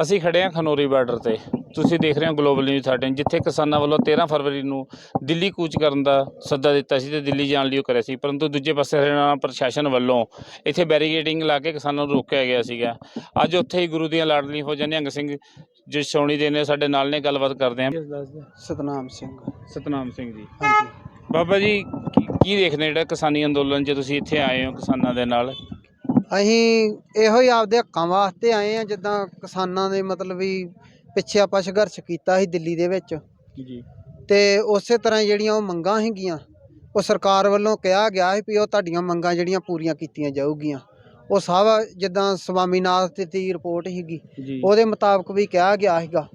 ਅਸੀਂ ਖੜੇ ਹਾਂ ਖਨੋਰੀ ਬਾਰਡਰ ਤੇ। ਤੁਸੀਂ ਦੇਖ ਰਹੇ ਹੋ ਗਲੋਬਲ ਨਿਊਜ਼ 13 ਜਿੱਥੇ ਕਿਸਾਨਾਂ ਵੱਲੋਂ 13 ਫਰਵਰੀ ਨੂੰ ਦਿੱਲੀ ਕੂਚ ਕਰਨ ਦਾ ਸੱਦਾ ਦਿੱਤਾ ਸੀ ਤੇ ਦਿੱਲੀ ਜਾਣ ਲਈ ਉਹ ਕਰਿਆ ਸੀ। ਪਰੰਤੂ ਦੂਜੇ ਪਾਸੇ ਹਰਿਆਣਾ ਪ੍ਰਸ਼ਾਸਨ ਵੱਲੋਂ ਇੱਥੇ ਬੈਰੀਗੇਡਿੰਗ ਲਾ ਕੇ ਕਿਸਾਨਾਂ ਨੂੰ ਰੋਕਿਆ ਗਿਆ ਸੀਗਾ। ਅੱਜ ਉੱਥੇ ਹੀ ਗੁਰੂ ਦੀਆਂ ਲਾਡਲੀਆਂ ਫੌਜਾਂ ਨਿਹੰਗ ਸਿੰਘ ਜੋ ਛਾਉਣੀ ਦੇ ਨੇ ਸਾਡੇ ਨਾਲ ਨੇ। ਗੱਲਬਾਤ ਕਰਦੇ ਹਾਂ। ਸਤਨਾਮ ਸਿੰਘ। ਸਤਨਾਮ ਸਿੰਘ ਜੀ। ਹਾਂਜੀ। ਬਾਬਾ ਜੀ ਕੀ- ਕੀ ਦੇਖਦੇ ਜਿਹੜਾ ਕਿਸਾਨੀ ਅੰਦੋਲਨ 'ਚ ਤੁਸੀਂ ਇੱਥੇ ਆਏ ਹੋ ਕਿਸਾਨਾਂ ਦੇ ਨਾਲ? ਅਸੀਂ ਇਹੋ ਹੀ ਆਪਦੇ ਹੱਕਾਂ ਵਾਸਤੇ ਆਏ ਆ ਜਿੱਦਾਂ ਕਿਸਾਨਾਂ ਦੇ ਮਤਲਬ ਵੀ ਪਿੱਛੇ ਆਪਾਂ ਸੰਘਰਸ਼ ਕੀਤਾ ਸੀ ਦਿੱਲੀ ਦੇ ਵਿੱਚ। ਜੀ ਤੇ ਉਸੇ ਤਰ੍ਹਾਂ ਜਿਹੜੀਆਂ ਉਹ ਮੰਗਾਂ ਹੈਗੀਆਂ ਉਹ ਸਰਕਾਰ ਵੱਲੋਂ ਕਿਹਾ ਗਿਆ ਸੀ ਵੀ ਉਹ ਤੁਹਾਡੀਆਂ ਮੰਗਾਂ ਜਿਹੜੀਆਂ ਪੂਰੀਆਂ ਕੀਤੀਆਂ ਜਾਊਗੀਆਂ। ਉਹ ਸਭ ਜਿੱਦਾਂ ਸਵਾਮੀਨਾਥ ਦੀ- ਰਿਪੋਰਟ ਜੀ। ਉਹਦੇ ਮੁਤਾਬਕ ਵੀ ਕਿਹਾ ਗਿਆ ਸੀਗਾ।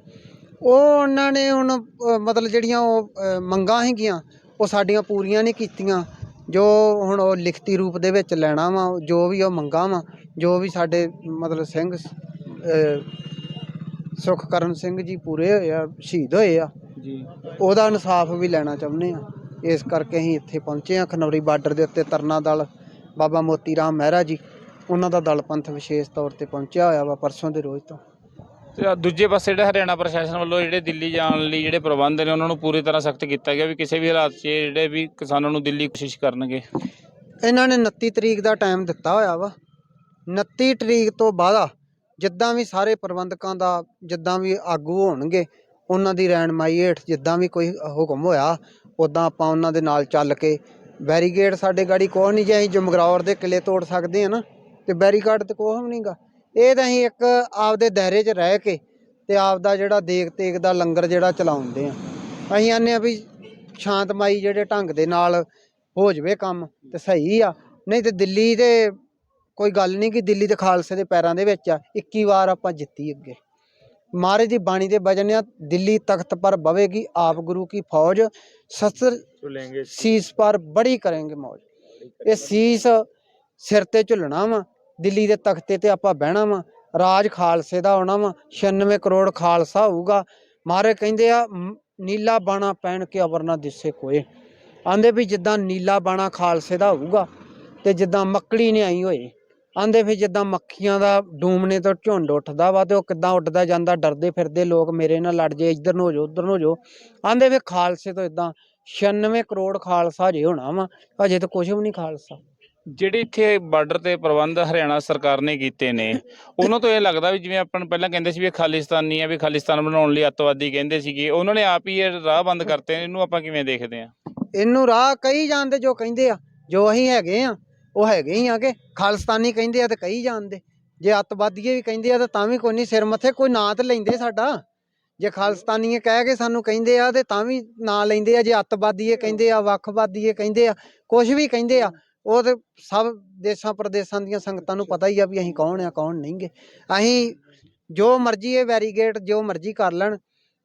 ਉਹ ਉਹਨਾਂ ਨੇ ਹੁਣ ਮਤਲਬ ਜਿਹੜੀਆਂ ਉਹ ਮੰਗਾਂ ਹੈਗੀਆਂ ਉਹ ਸਾਡੀਆਂ ਪੂਰੀਆਂ ਨਹੀਂ ਕੀਤੀਆਂ। ਜੋ ਹੁਣ ਉਹ ਲਿਖਤੀ ਰੂਪ ਦੇ ਵਿੱਚ ਲੈਣਾ ਵਾ ਜੋ ਵੀ ਉਹ ਮੰਗਾਂ ਵਾ ਜੋ ਵੀ ਸਾਡੇ ਮਤਲਬ ਸਿੰਘ ਸੁਖਕਰਨ ਸਿੰਘ ਜੀ ਪੂਰੇ ਹੋਏ ਆ ਸ਼ਹੀਦ ਹੋਏ ਆ ਜੀ। ਉਹਦਾ ਇਨਸਾਫ ਵੀ ਲੈਣਾ ਚਾਹੁੰਦੇ ਆ। ਇਸ ਕਰਕੇ ਅਸੀਂ ਇੱਥੇ ਪਹੁੰਚੇ ਆ ਖਨੌਰੀ ਬਾਰਡਰ ਦੇ ਉੱਤੇ ਤਰਨਾ ਦਲ ਬਾਬਾ ਮੋਤੀ ਰਾਮ ਮਹਿਰਾ ਜੀ ਉਹਨਾਂ ਦਾ ਦਲ ਪੰਥ ਵਿਸ਼ੇਸ਼ ਤੌਰ ਤੇ ਪਹੁੰਚਿਆ ਹੋਇਆ ਵਾ ਪਰਸੋਂ ਦੇ ਰੋਜ਼ ਤੋਂ। ਤੇ ਦੂਜੇ ਪਾਸੇ ਜਿਹੜਾ ਹਰਿਆਣਾ ਪ੍ਰਸ਼ਾਸਨ ਵੱਲੋਂ ਜਿਹੜੇ ਦਿੱਲੀ ਜਾਣ ਲਈ ਜਿਹੜੇ ਪ੍ਰਬੰਧ ਨੇ ਉਹਨਾਂ ਨੂੰ ਪੂਰੀ ਤਰ੍ਹਾਂ ਸਖਤ ਕੀਤਾ ਗਿਆ ਵੀ ਕਿਸੇ ਵੀ ਹਾਲਾਤ 'ਚ ਜਿਹੜੇ ਵੀ ਕਿਸਾਨਾਂ ਨੂੰ ਦਿੱਲੀ ਕੋਸ਼ਿਸ਼ ਕਰਨਗੇ। ਇਹਨਾਂ ਨੇ 29 ਤਰੀਕ ਦਾ ਟਾਈਮ ਦਿੱਤਾ ਹੋਇਆ ਵਾ। 29 ਤਰੀਕ ਤੋਂ ਬਾਅਦ ਜਿੱਦਾਂ ਵੀ ਸਾਰੇ ਪ੍ਰਬੰਧਕਾਂ ਦਾ ਜਿੱਦਾਂ ਵੀ ਆਗੂ ਹੋਣਗੇ, ਉਹਨਾਂ ਦੀ ਰਹਿਨਮਾਈ ਹੇਠ ਜਿੱਦਾਂ ਵੀ ਕੋਈ ਹੁਕਮ ਹੋਇਆ ਉਦਾਂ ਆਪਾਂ ਉਹਨਾਂ ਦੇ ਨਾਲ ਚੱਲ ਕੇ ਬੈਰੀਗੇਡ ਸਾਡੇ ਗਾੜੀ ਕੋਈ ਨਹੀਂ ਜੇ ਅਸੀਂ ਜਮਗਰੌਰ ਦੇ ਕਿਲੇ ਤੋੜ ਸਕਦੇ ਆ ਨਾ, ਤੇ ਬੈਰੀਕਾਰਡ ਤੇ ਕੋਈ ਵੀ ਨਹੀਂਗਾ ਇਹ ਤਾਂ ਅਸੀਂ ਇੱਕ ਆਪਦੇ ਦਾਇਰੇ 'ਚ ਰਹਿ ਕੇ ਤੇ ਆਪਦਾ ਜਿਹੜਾ ਦੇਖ ਤੇਗ ਦਾ ਲੰਗਰ ਜਿਹੜਾ ਚਲਾਉਂਦੇ ਆ ਅਸੀਂ ਆਨੇ ਆ ਵੀ ਸ਼ਾਂਤਮਈ ਜਿਹੜੇ ਢੰਗ ਦੇ ਨਾਲ ਹੋ ਜਵੇ ਕੰਮ ਤੇ ਸਹੀ ਆ। ਨਹੀਂ ਤੇ ਦਿੱਲੀ ਦੇ ਕੋਈ ਗੱਲ ਨਹੀਂ ਕਿ ਦਿੱਲੀ ਦੇ ਖਾਲਸੇ ਦੇ ਪੈਰਾਂ ਦੇ ਵਿੱਚ ਆ। 21 ਵਾਰ ਆਪਾਂ ਜਿੱਤੀ ਅੱਗੇ। ਮਹਾਰਾਜ ਦੀ ਬਾਣੀ ਦੇ ਵਜਨ ਆ ਦਿੱਲੀ ਤਖਤ ਪਰ ਬਵੇਗੀ ਆਪ ਗੁਰੂ ਕੀ ਫੌਜ ਸ਼ਸਤਰ ਚੁਲेंगे ਸੀਸ ਪਰ ਬੜੀ ਕਰਾਂਗੇ ਮੌਜ। ਇਹ ਸੀਸ ਸਿਰ ਤੇ ਝੁੱਲਣਾ ਵਾ ਦਿੱਲੀ ਦੇ ਤਖਤੇ ਤੇ ਆਪਾਂ ਬਹਿਣਾ ਵਾ। ਰਾਜ ਖਾਲਸੇ ਦਾ ਹੋਣਾ ਵਾ। 96 ਕਰੋੜ ਖਾਲਸਾ ਹੋਊਗਾ। ਮਾਰੇ ਕਹਿੰਦੇ ਆ ਨੀਲਾ ਬਾਣਾ ਪਹਿਨ ਕੇ ਅਵਰ ਨਾ ਦਿਸੇ ਕੋਏ। ਆਂਦੇ ਵੀ ਜਿੱਦਾਂ ਨੀਲਾ ਬਾਣਾ ਖਾਲਸੇ ਦਾ ਹੋਊਗਾ ਤੇ ਜਿੱਦਾਂ ਮੱਕੜੀ ਨੇ ਆਈ ਹੋਏ। ਆਂਦੇ ਫਿਰ ਜਿੱਦਾਂ ਮੱਖੀਆਂ ਦਾ ਡੂਮਣੇ ਤੋਂ ਝੁੰਡ ਉੱਠਦਾ ਵਾ ਤੇ ਉਹ ਕਿੱਦਾਂ ਉੱਡਦਾ ਜਾਂਦਾ, ਡਰਦੇ ਫਿਰਦੇ ਲੋਕ ਮੇਰੇ ਨਾਲ ਲੜ ਜੇ, ਇੱਧਰ ਨੂੰ ਹੋ ਜਾਓ, ਉੱਧਰ ਨੂੰ ਹੋ ਜਾਓ। ਆਂਦੇ ਫਿਰ ਖਾਲਸੇ ਤੋਂ ਇਦਾਂ 96 ਕਰੋੜ ਖਾਲਸਾ ਜੇ ਹੋਣਾ ਵਾ, ਅਜੇ ਤਾਂ ਕੁਝ ਵੀ ਨਹੀਂ ਖਾਲਸਾ। ਜਿਹੜੇ ਇੱਥੇ ਬਾਰਡਰ ਤੇ ਪ੍ਰਬੰਧ ਹਰਿਆਣਾ ਸਰਕਾਰ ਨੇ ਕੀਤੇ ਨੇ, ਉਹਨਾਂ ਤੋਂ ਇਹ ਲੱਗਦਾ ਵੀ ਜਿਵੇਂ ਆਪਾਂ ਨੂੰ ਪਹਿਲਾਂ ਕਹਿੰਦੇ ਸੀ ਵੀ ਇਹ ਖਾਲਿਸਤਾਨੀ ਆ, ਵੀ ਖਾਲਿਸਤਾਨ ਬਣਾਉਣ ਲਈ ਅੱਤਵਾਦੀ ਕਹਿੰਦੇ ਸੀਗੇ, ਉਹਨਾਂ ਨੇ ਆਪ ਹੀ ਇਹ ਰਾਹ ਬੰਦ ਕਰਤੇ ਨੇ, ਇਹਨੂੰ ਆਪਾਂ ਕਿਵੇਂ ਦੇਖਦੇ ਆ? ਇਹਨੂੰ ਰਾਹ ਕਈ ਜਾਣਦੇ ਜੋ ਕਹਿੰਦੇ ਆ, ਜੋ ਅਸੀਂ ਹੈਗੇ ਆ, ਉਹ ਹੈਗੇ ਹੀ ਆ ਕਿ ਖਾਲਸਤਾਨੀ ਕਹਿੰਦੇ ਆ ਤੇ ਕਈ ਜਾਣਦੇ ਜੇ ਅੱਤਵਾਦੀਏ ਵੀ ਕਹਿੰਦੇ ਆ ਤਾਂ ਤਾਂ ਵੀ ਕੋਈ ਨਹੀਂ, ਸਿਰ ਮੱਥੇ ਕੋਈ ਨਾਂ ਤੇ ਲੈਂਦੇ ਸਾਡਾ। ਜੇ ਖਾਲਸਤਾਨੀਏ ਕਹਿ ਕੇ ਸਾਨੂੰ ਕਹਿੰਦੇ ਆ ਤੇ ਤਾਂ ਵੀ ਨਾਂ ਲੈਂਦੇ ਆ, ਜੇ ਅੱਤਵਾਦੀਏ ਕਹਿੰਦੇ ਆ, ਵੱਖਵਾਦੀਏ ਕਹਿੰਦੇ ਆ ਕੁਝ ਵੀ ਕਹਿੰਦੇ ਆ ਉਹ ਤੇ ਸਭ ਦੇਸ਼ਾਂ ਪ੍ਰਦੇਸ਼ਾਂ ਦੀਆਂ ਸੰਗਤਾਂ ਨੂੰ ਪਤਾ ਹੀ ਆ ਵੀ ਅਸੀਂ ਕੌਣ ਆ, ਕੌਣ ਨਹੀਂਗੇ ਅਸੀਂ ਜੋ ਮਰਜ਼ੀ ਇਹ ਵੈਰੀਗੇਟ ਜੋ ਮਰਜ਼ੀ ਕਰ ਲੈਣ,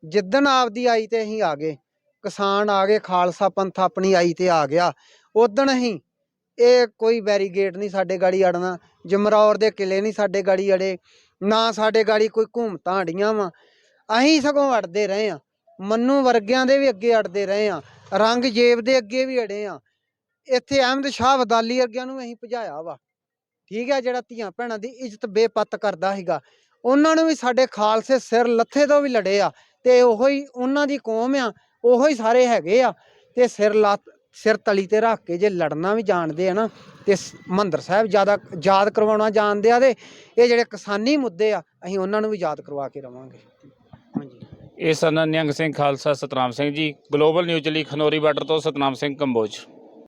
ਜਿੱਦਣ ਆਪਦੀ ਆਈ ਤੇ ਅਸੀਂ ਆ ਗਏ, ਕਿਸਾਨ ਆ ਗਏ, ਖਾਲਸਾ ਪੰਥ ਆਪਣੀ ਆਈ ਤੇ ਆ ਗਿਆ ਉਦਣ ਅਸੀਂ ਇਹ ਕੋਈ ਬੈਰੀਗੇਟ ਨਹੀਂ ਸਾਡੇ ਗਾੜੀ ਅੜਨਾ, ਜਮਰੌਰ ਦੇ ਕਿਲੇ ਨਹੀਂ ਸਾਡੇ ਗਾੜੀ ਅੜੇ, ਨਾ ਸਾਡੇ ਗਾੜੀ ਕੋਈ ਘੁੰਮਤਾਂ ਅੜੀਆਂ ਵਾ। ਅਸੀਂ ਸਗੋਂ ਅੜਦੇ ਰਹੇ ਆ, ਮੰਨੂ ਵਰਗਿਆਂ ਦੇ ਵੀ ਅੱਗੇ ਅੜਦੇ ਰਹੇ ਆ ਰੰਗ ਜੇਬ ਦੇ ਅੱਗੇ ਵੀ ਅੜੇ ਆ। ਇੱਥੇ ਅਹਿਮਦ ਸ਼ਾਹ ਵਦਾਲੀ ਵਰਗਿਆਂ ਨੂੰ ਅਸੀਂ ਭਜਾਇਆ ਵਾ। ਠੀਕ ਹੈ ਜਿਹੜਾ ਧੀਆਂ ਭੈਣਾਂ ਦੀ ਇੱਜ਼ਤ ਬੇਪੱਤ ਕਰਦਾ ਸੀਗਾ। ਉਹਨਾਂ ਨੂੰ ਵੀ ਸਾਡੇ ਖਾਲਸੇ ਸਿਰ ਲੱਥੇ ਤੋਂ ਵੀ ਲੜੇ ਆ ਤੇ ਉਹੋ ਹੀ ਉਹਨਾਂ ਦੀ ਕੌਮ ਆ, ਉਹੋ ਹੀ ਸਾਰੇ ਹੈਗੇ ਆ ਤੇ ਸਿਰ ਲੱਤ ਸਿਰ ਤਲੀ ਤੇ ਰੱਖ ਕੇ ਜੇ ਲੜਨਾ ਵੀ ਜਾਣਦੇ ਆ ਨਾ ਤੇ ਮੰਦਰ ਸਾਹਿਬ ਜ਼ਿਆਦਾ ਯਾਦ ਕਰਵਾਉਣਾ ਜਾਣਦੇ ਆ ਤੇ ਇਹ ਜਿਹੜੇ ਕਿਸਾਨੀ ਮੁੱਦੇ ਆ, ਅਸੀਂ ਉਹਨਾਂ ਨੂੰ ਵੀ ਯਾਦ ਕਰਵਾ ਕੇ ਰਵਾਂਗੇ। ਇਹ ਸਨ ਨਿਹੰਗ ਸਿੰਘ ਖਾਲਸਾ ਸਤਨਾਮ ਸਿੰਘ ਜੀ, ਗਲੋਬਲ ਨਿਊਜ਼ ਲਈ ਖਨੋਰੀ ਬਾਰਡਰ ਤੋਂ ਸਤਨਾਮ ਸਿੰਘ ਕੰਬੋਜ।